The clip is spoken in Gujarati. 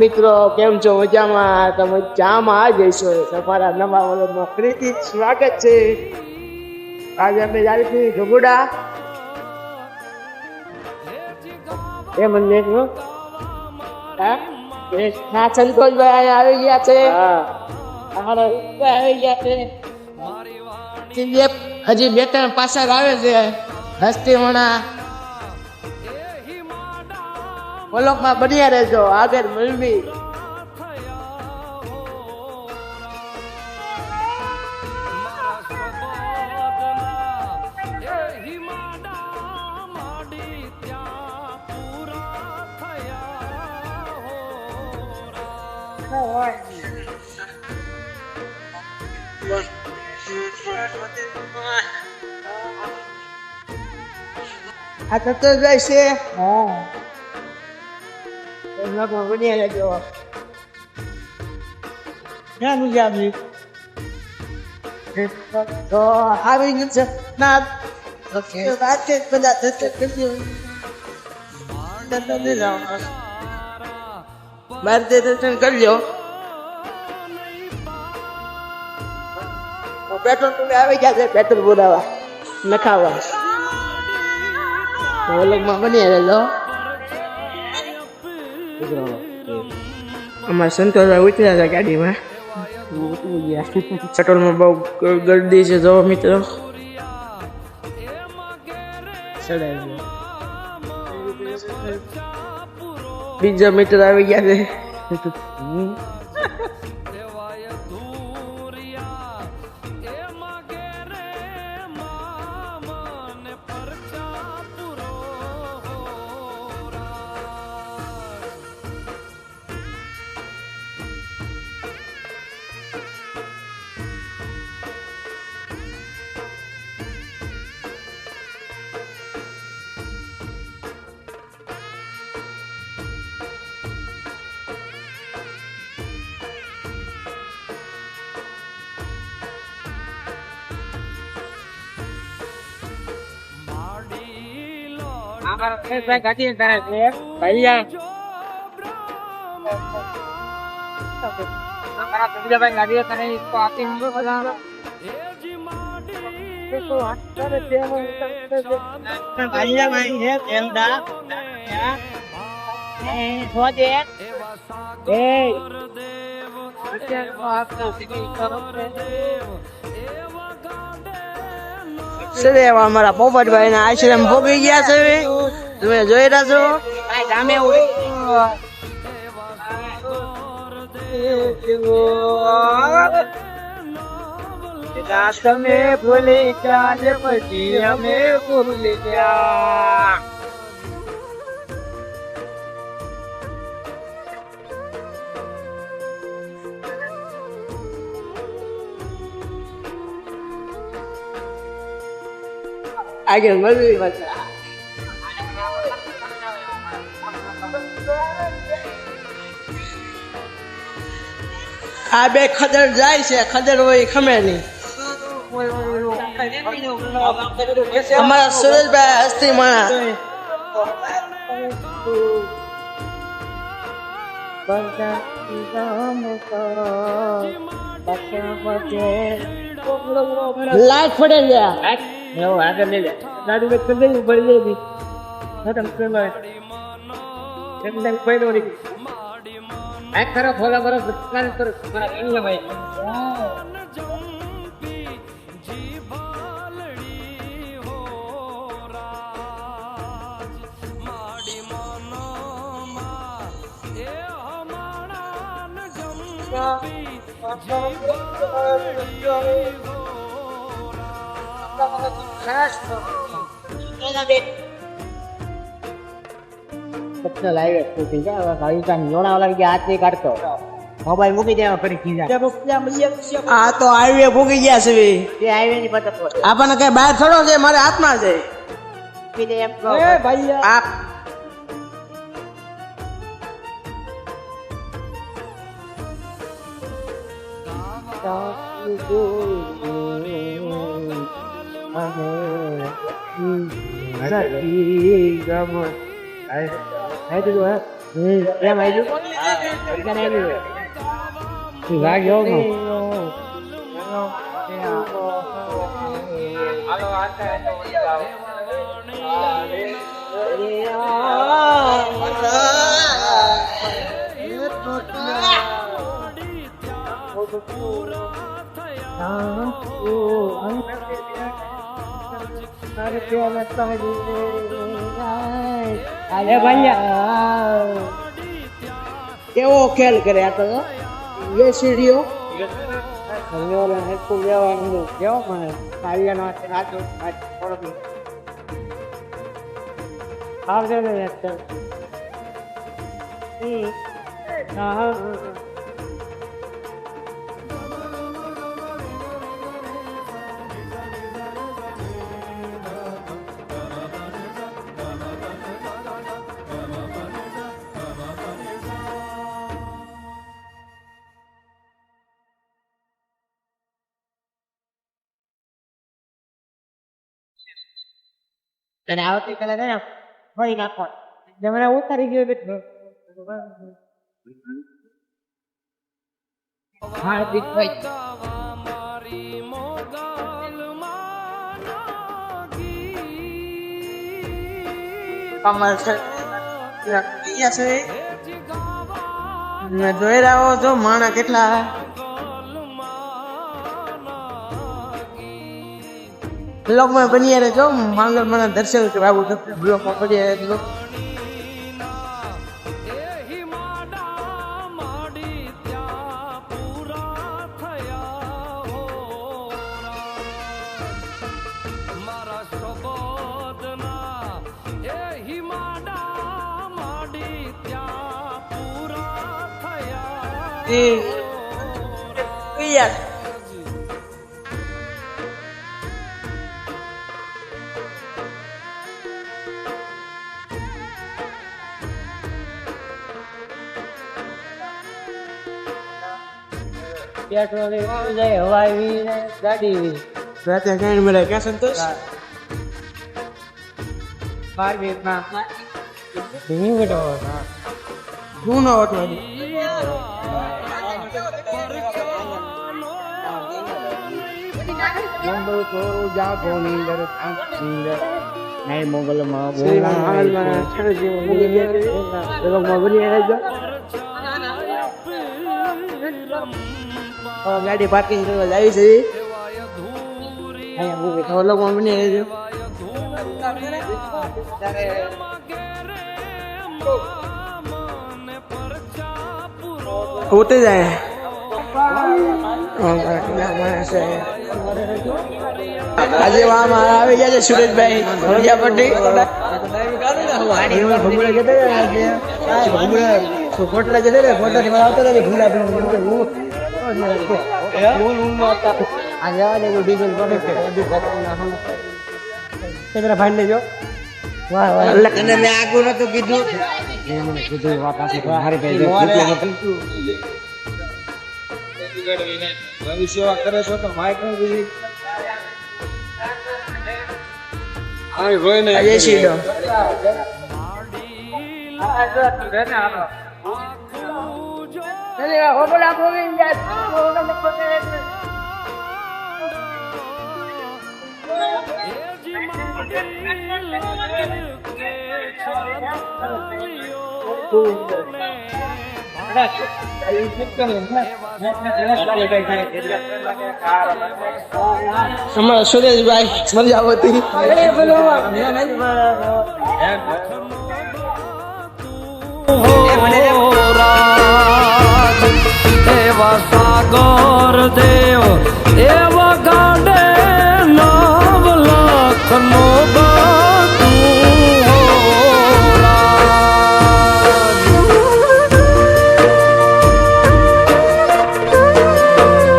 મિત્રો કેમ છો? મજામાં? તમે જામાં જઈશો તમારા નવા વલોમાં ફરીથી સ્વાગત છે. આજે અમે જાય છે ગગુડા એ મને નો. હા? સંતોષભાઈ આવી ગયા છે. આવી ગયા છે. હજી બે- ત્રણ પાછળ આવે છે. હસ્તીમણા વલોકમાં બન્યા રહેજો. આગળ મળવી. આ થતો જાય છે હા. એમના પણ બન્યા રહેજો ક્યાં નથી આવી તો આવી ગયું છે ના ઓકે વાત છે બધા થતો કર્યો બાર તે દર્શન કરજો પેટ્રોલ પંપે આવી ગયા છે પેટ્રોલ પુરાવા નખાવા ઓલગમાં બની રહેલો અમારા સંતોષભાઈ ઉતર્યા હતા ગાડીમાં. પેટ્રોલમાં બહુ ગર્દી છે જો મિત્રો. બીજા મિત્ર આવી ગયા છે. હમ. સદેવ અમારા પોપટભાઈ ના આશ્રમ ભોગી ગયા છે તમે જોઈ રહ્યા છો? સામે તમે ભૂલી ગયા ને પછી અમે ભૂલી ગયા. આગળ મળવી પાછા આ બે ખદર જાય છે, ખદર હોય ખમે નહીં. અમારા સુરેશભાઈ હસ્તી માણા. લાઈટ પડે ગયા આગળ લઈ લે દાદુ ભરી દઈ આ ખરો ફોલા બરો કાલ કરો મારા ઇલ્લે ભાઈ. કેટલો લાવી તૂટી છે ભાઈ કાન લોણા લાગી ગયા હાથ નહીં કાઢતો. મોબાઈલ મૂકી દેવા ફરી ખીજા. આ તો હાઈવે ભૂગી ગયા છે ભઈ. તે હાઈવે ની પતંગ આપણને કઈ બહાર થોડો છે મારે હાથમાં છે. કીધે એમ કહો આપ સતી ગમ હાય હાય દીધું હે હમ એમ આવ્યું હા? વળગાને આવ્યું લાગ્યો અરે ભૈયા કેવો ખેલ કરે આ તો એ સીડીઓ ઓલા હેઠું લેવાનું કેવો મને કાર્યનો રાતો થોડો આવજો ને યાર હા હા તને આવતીકાલે છે ને, ફરી નાખો મને ઉતારી ગયો હાર્દિક ભાઈ. કમર છે. જોઈ રહ્યો છો માણા કેટલા બ્લોગમાં બની રહેજો માંગલ મને દર્શન કરાવું છે. બ્લોગમાં બની રહેજો મારા પેટ્રોલ જાય હવા આવી ને ગાડી આવી રાતે કઈ મળે ક્યાં સંતોષ બાર મિનિટમાં ધીમી બેઠો હું ન ઓટવાની નંબર થોડું જાગો નીંદર નીંદર નહીં મોગલમાં ગાડી પાર્કિંગ કરવા જાય છે. ઓલોકમાં બની રહેજો ઉઠે જાય. આજે મારા આવી ગયા છે સુરેશભાઈ પ્રજાપતિ ફોટલા જતો રે ફોટા થી આવતો રે ભૂલા આ જવા દે ડીઝલ પડે ભાઈ લેજો વાહ વાહ. એટલે તને મેં આગું નતું કીધું. એ મને કીધું વા પાછી હારી પે અજય શીડો અમારા સુરેશભાઈ પ્રજાપતિ રાજ એવા સાગર દે